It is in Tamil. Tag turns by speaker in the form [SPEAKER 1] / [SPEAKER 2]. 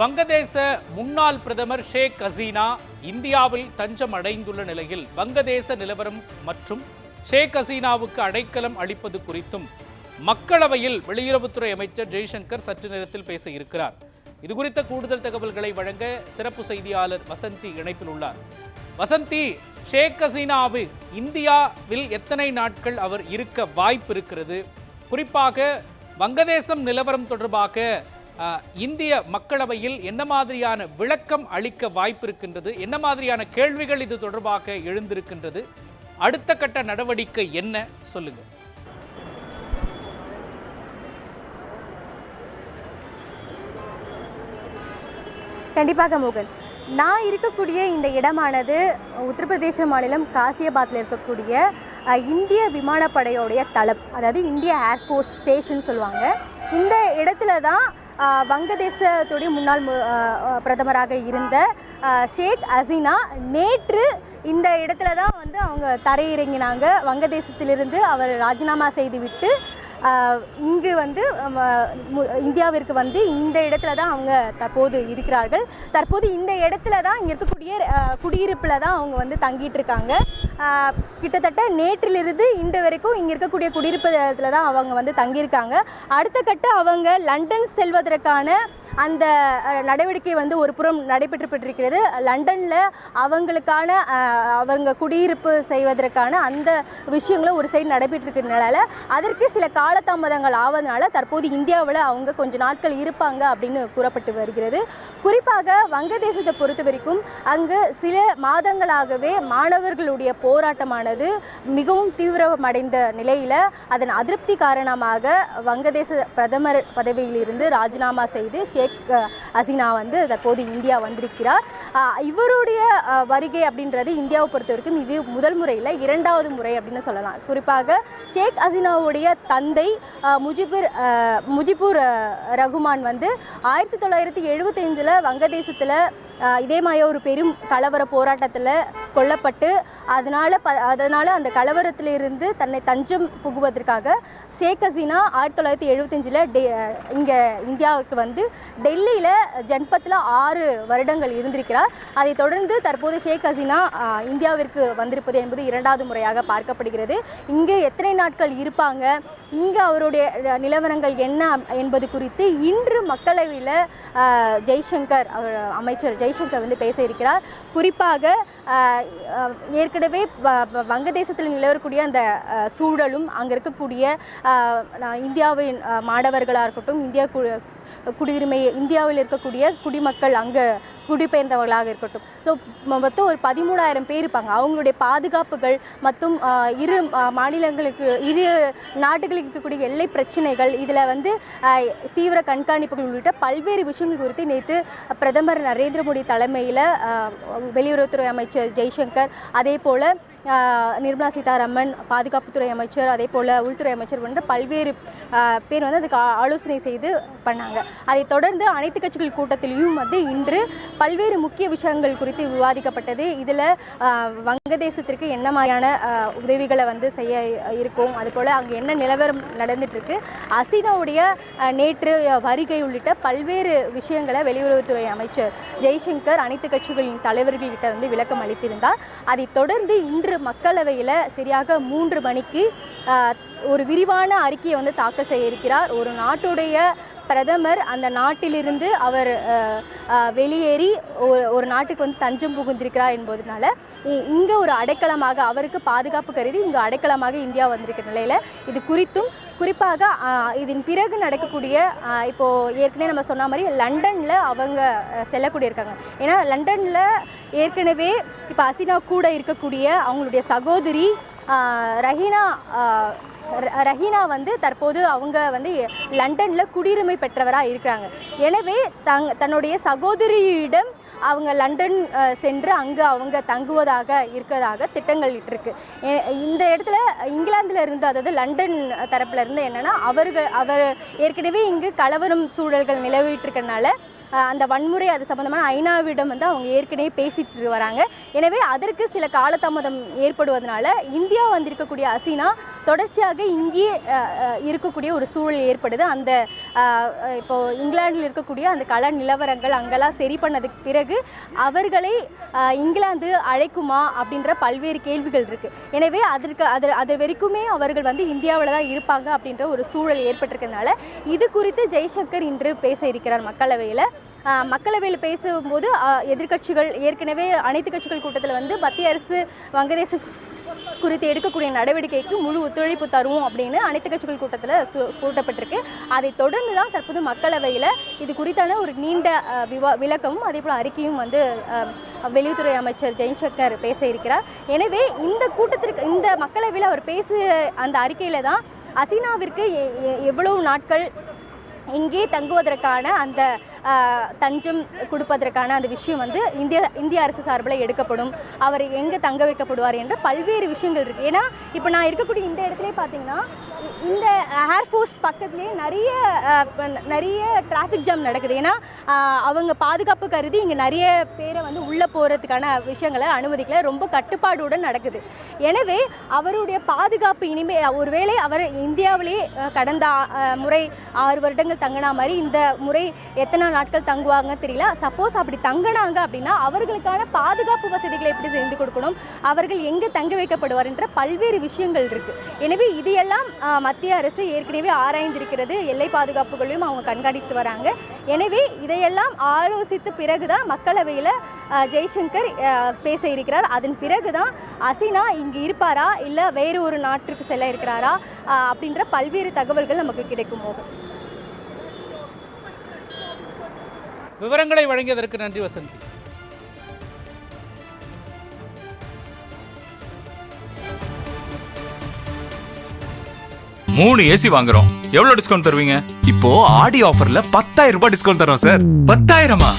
[SPEAKER 1] வங்கதேச முன்னாள் பிரதமர் ஷேக் ஹசீனா இந்தியாவில் தஞ்சம் அடைந்துள்ள நிலையில் வங்கதேச நிலவரம் மற்றும் ஷேக் ஹசீனாவுக்கு அடைக்கலம் அளிப்பது குறித்தும் மக்களவையில் வெளியுறவுத்துறை அமைச்சர் ஜெய்சங்கர் சற்று நேரத்தில் பேச இருக்கிறார். இது குறித்த கூடுதல் தகவல்களை வழங்க சிறப்பு செய்தியாளர் வசந்தி இணைப்பில் உள்ளார். வசந்தி ஷேக் ஹசீனாவு இந்தியாவில் எத்தனை நாட்கள் அவர் இருக்க வாய்ப்பு இருக்கிறது? குறிப்பாக வங்கதேசம் நிலவரம் தொடர்பாக இந்திய மக்களவையில் என்ன மாதிரியான விளக்கம் அளிக்க வாய்ப்பு இருக்கின்றது என்ன மாதிரியான கேள்விகள் இது தொடர்பாக எழுந்திருக்கின்றது? அடுத்த கட்ட நடவடிக்கை என்ன? சொல்லுங்க.
[SPEAKER 2] கண்டிப்பாக மோகன். நான் இருக்கக்கூடிய இந்த இடமானது உத்தரப்பிரதேச மாநிலம் காசியாபாத்தில் இருக்கக்கூடிய இந்திய விமானப்படையோடைய தளம். அதாவது இந்திய ஏர்ஃபோர்ஸ் ஸ்டேஷன் சொல்லுவாங்க. இந்த இடத்துல தான் வங்கதேசத்துடைய முன்னாள் பிரதமராக இருந்த ஷேக் ஹசீனா நேற்று இந்த இடத்துல தான் வந்து அவங்க தரையிறங்கினாங்க. வங்கதேசத்திலிருந்து அவர் ராஜினாமா செய்துவிட்டு இங்கு வந்து இந்தியாவிற்கு வந்து இந்த இடத்துல தான் அவங்க தற்போது இருக்கிறார்கள். தற்போது இந்த இடத்துல தான் இங்கே இருக்கக்கூடிய குடியிருப்பில் தான் அவங்க வந்து தங்கிட்டு இருக்காங்க. கிட்டத்தட்ட நேற்றிலிருந்து இன்று வரைக்கும் இங்கே இருக்கக்கூடிய குடியிருப்புல தான் அவங்க வந்து தங்கியிருக்காங்க. அடுத்த கட்ட அவங்க லண்டன் செல்வதற்கான அந்த நடவடிக்கை வந்து ஒரு புறம் நடைபெற்றுப்பட்டிருக்கிறது. லண்டனில் அவங்களுக்கான அவங்க குடியிருப்பு செய்வதற்கான அந்த விஷயங்களும் ஒரு சைடு நடைபெற்றிருக்கிறதுனால அதற்கு சில காலதாமதங்கள் ஆவதனால தற்போது இந்தியாவில் அவங்க கொஞ்ச நாட்கள் இருப்பாங்க அப்படின்னு கூறப்பட்டு வருகிறது. குறிப்பாக வங்கதேசத்தை பொறுத்த வரைக்கும் அங்கு சில மாதங்களாகவே மாணவர்களுடைய போராட்டமானது மிகவும் தீவிரமடைந்த நிலையில் அதன் அதிருப்தி காரணமாக வங்கதேச பிரதமர் பதவியிலிருந்து ராஜினாமா செய்து ஷேக் ஷேக் ஹசீனா வந்து தற்போது இந்தியா வந்திருக்கிறார். இவருடைய வருகை அப்படின்றது இந்தியாவை பொறுத்த வரைக்கும் இது முதல் முறையில் இரண்டாவது முறை அப்படின்னு சொல்லலாம். குறிப்பாக ஷேக் ஹசீனாவுடைய தந்தை முஜிபுர் முஜிபுர் ரகுமான் வந்து ஆயிரத்தி தொள்ளாயிரத்தி எழுபத்தைந்தில் வங்கதேசத்தில் இதே மாதிரி ஒரு பெரும் கலவர போராட்டத்தில் கொல்லப்பட்டு அதனால் ப அதனால் அந்த கலவரத்திலிருந்து தன்னை தஞ்சம் புகுவதற்காக ஷேக் ஹசீனா ஆயிரத்தி தொள்ளாயிரத்தி எழுபத்தஞ்சில் டெ இங்கே இந்தியாவுக்கு வந்து டெல்லியில் ஜன்பத்தில் ஆறு வருடங்கள் இருந்திருக்கிறார். அதைத் தொடர்ந்து தற்போது ஷேக் ஹசீனா இந்தியாவிற்கு வந்திருப்பது என்பது இரண்டாவது முறையாக பார்க்கப்படுகிறது. இங்கே எத்தனை நாட்கள் இருப்பாங்க? இங்கே அவருடைய நிலவரங்கள் என்ன என்பது குறித்து இன்று மக்களவையில் ஜெய்சங்கர் அவர் அமைச்சர் ஜெய்சங்கர் வந்து பேச இருக்கிறார். குறிப்பாக ஏற்கனவே வ- வங்கதேசத்தில் நிலவரக்கூடிய அந்த சூழலும் அங்கே இருக்கக்கூடிய ஆஹ், இந்தியாவின் மாணவர்களாக இருக்கட்டும் இந்தியா குடியுரிமை இந்தியாவில் இருக்கக்கூடிய குடிமக்கள் அங்கே குடிபெயர்ந்தவர்களாக இருக்கட்டும். ஸோ மொத்தம் ஒரு பதிமூணாயிரம் பேர் இருப்பாங்க. அவங்களுடைய பாதுகாப்புகள் மற்றும் இரு மாநிலங்களுக்கு இரு நாடுகளுக்கு இருக்கக்கூடிய எல்லை பிரச்சனைகள் இதில் வந்து தீவிர கண்காணிப்புகள் உள்ளிட்ட பல்வேறு விஷயங்கள் குறித்து நேற்று பிரதமர் நரேந்திர மோடி தலைமையில் வெளியுறவுத்துறை அமைச்சர் ஜெய்சங்கர் அதே போல் நிர்மலா சீதாராமன் பாதுகாப்புத்துறை அமைச்சர் அதே போல் உள்துறை அமைச்சர் போன்ற பல்வேறு பேர் வந்து அதுக்கு ஆலோசனை செய்து பண்ணாங்க. அதைத் தொடர்ந்து அனைத்து கட்சிகள் கூட்டத்திலையும் வந்து இன்று பல்வேறு முக்கிய விஷயங்கள் குறித்து விவாதிக்கப்பட்டது. இதில் வங்கதேசத்திற்கு என்ன மாதிரியான உதவிகளை வந்து செய்ய இருக்கும் அதுபோல் அங்கே என்ன நிலவரம் நடந்துட்டுருக்கு அசினாவுடைய நேற்று வருகை உள்ளிட்ட பல்வேறு விஷயங்களை வெளியுறவுத்துறை அமைச்சர் ஜெய்சங்கர் அனைத்து கட்சிகளின் தலைவர்கள்கிட்ட வந்து விளக்கம் அளித்திருந்தார். அதைத் தொடர்ந்து இன்று மக்களவையில் சரியாக மூன்று மணிக்கு ஒரு விரிவான அறிக்கையை வந்து தாக்கல் செய்ய இருக்கிறார். ஒரு நாட்டுடைய பிரதமர் அந்த நாட்டிலிருந்து அவர் வெளியேறி ஒரு ஒரு நாட்டுக்கு வந்து தஞ்சம் புகுந்திருக்கிறார் என்பதனால இ- ஒரு அடைக்கலமாக அவருக்கு பாதுகாப்பு கருதி இங்கே அடைக்கலமாக இந்தியா வந்திருக்கிற நிலையில் இது குறித்தும் குறிப்பாக இதன் பிறகு நடக்கக்கூடிய இப்போது ஏற்கனவே நம்ம சொன்ன மாதிரி லண்டனில் அவங்க செல்லக்கூடியிருக்காங்க. செல்லக்கூடிய இருக்காங்க ஏன்னா லண்டனில் ஏற்கனவே இப்போ அசினா கூட இருக்கக்கூடிய அவங்களுடைய சகோதரி ரஹீனா ர- ரஹீனா வந்து தற்போது அவங்க வந்து லண்டனில் குடியுரிமை பெற்றவராக இருக்கிறாங்க. எனவே தங் தன்னுடைய சகோதரியிடம் அவங்க லண்டன் சென்று அங்கு அவங்க தங்குவதாக இருக்கிறதாக திட்டங்கள் இருக்கு இந்த இடத்துல இங்கிலாந்தில் இருந்து அதாவது லண்டன் தரப்புல இருந்து என்னன்னா அவர்கள் அவர் ஏற்கனவே இங்கு கலவரம் சூழல்கள் நிலவிட்டு இருக்கனால அந்த வன்முறை அது சம்பந்தமான ஐநாவிடம் வந்து அவங்க ஏற்கனவே பேசிட்டு வராங்க. எனவே அதற்கு சில காலதாமதம் ஏற்படுவதனால இந்தியா வந்திருக்கக்கூடிய அசீனா தொடர்ச்சியாக இங்கேயே இருக்கக்கூடிய ஒரு சூழல் ஏற்படுது. அந்த இப்போ இங்கிலாந்தில் இருக்கக்கூடிய அந்த கள நிலவரங்கள் அங்கெல்லாம் சரி பண்ணதுக்கு பிறகு அவர்களை இங்கிலாந்து அழைக்குமா அப்படின்ற பல்வேறு கேள்விகள் இருக்கு. எனவே அதற்கு அது அது வரைக்குமே அவர்கள் வந்து இந்தியாவில் தான் இருப்பாங்க அப்படின்ற ஒரு சூழல் ஏற்பட்டிருக்கிறதுனால இது குறித்து ஜெய்சங்கர் இன்று பேச இருக்கிறார் மக்களவையில். மக்களவையில் பேசும்போது எதிர்கட்சிகள் எதிர்க்கட்சிகள் ஏற்கனவே அனைத்து கட்சிகள் கூட்டத்தில் வந்து மத்திய அரசு வங்கதேசம் குறித்து எடுக்கக்கூடிய நடவடிக்கைக்கு முழு ஒத்துழைப்பு தருவோம் அப்படின்னு அனைத்து கட்சிகள் கூட்டத்தில் சு- கூட்டப்பட்டிருக்கு அதை தொடர்ந்து தான் தற்போது மக்களவையில் இது குறித்தான ஒரு நீண்ட விவா விளக்கமும் அதே போல் அறிக்கையும் வந்து வெளியுறவுத்துறை அமைச்சர் ஜெய்சங்கர் பேச இருக்கிறார். எனவே இந்த கூட்டத்திற்கு இந்த மக்களவையில் அவர் பேசிய அந்த அறிக்கையில் தான் அசினாவிற்கு எ- எ- எவ்வளவு நாட்கள் இங்கே தங்குவதற்கான அந்த தஞ்சம் கொடுப்பதற்கான அந்த விஷயம் வந்து இந்திய இந்திய அரசு சார்பில் எடுக்கப்படும். அவர் எங்கே தங்க வைக்கப்படுவார் என்ற பல்வேறு விஷயங்கள் இருக்குது ஏன்னா இப்போ நான் இருக்கக்கூடிய இந்த இடத்துல பார்த்தீங்கன்னா ஏர்ஃபோர்ஸ் பக்கத்துலேயே நிறைய ந- நிறைய டிராஃபிக் ஜாம் நடக்குது. ஏன்னா அவங்க பாதுகாப்பு கருதி இங்கே நிறைய பேரை வந்து உள்ளே போகிறதுக்கான விஷயங்களை அனுமதிக்கல. ரொம்ப கட்டுப்பாடுடன் நடக்குது. எனவே அவருடைய பாதுகாப்பு இனிமே ஒருவேளை அவர் இந்தியாவிலே கடந்த முறை ஆறு வருடங்கள் தங்கினா மாதிரி இந்த முறை எத்தனை நாட்கள் தங்குவாங்க தெரியல. சப்போஸ் அப்படி தங்கினாங்க அப்படின்னா அவர்களுக்கான பாதுகாப்பு வசதிகளை எப்படி செய்து கொடுக்கணும்? அவர்கள் எங்கே தங்க வைக்கப்படுவார் என்ற பல்வேறு விஷயங்கள் இருக்குது எனவே இதையெல்லாம் மத்திய அரசு ஏற்கனவே ஆராய்ந்திருக்கிறது. எல்லை பாதுகாப்புகளையும் அவங்க கண்காணித்து வராங்க. எனவே இதையெல்லாம் ஆலோசித்த பிறகுதான் மக்களவையில் ஜெய்சங்கர் பேச இருக்கிறார். அதன் பிறகுதான் அசினா இங்கு இருப்பாரா? இல்லை வேறு ஒரு நாட்டிற்கு செல்ல இருக்கிறாரா? அப்படின்ற பல்வேறு தகவல்கள் நமக்கு கிடைக்கும்
[SPEAKER 1] விவரங்களை வழங்கியதற்கு நன்றி வசந்தி.
[SPEAKER 3] மூணு ஏசி வாங்குறோம். எவ்வளவு டிஸ்கவுண்ட் தருவீங்க?
[SPEAKER 4] இப்போ ஆடி ஆஃபர்ல பத்தாயிரம் ரூபாய் டிஸ்கவுண்ட் தரோம் சார்
[SPEAKER 3] பத்தாயிரமா?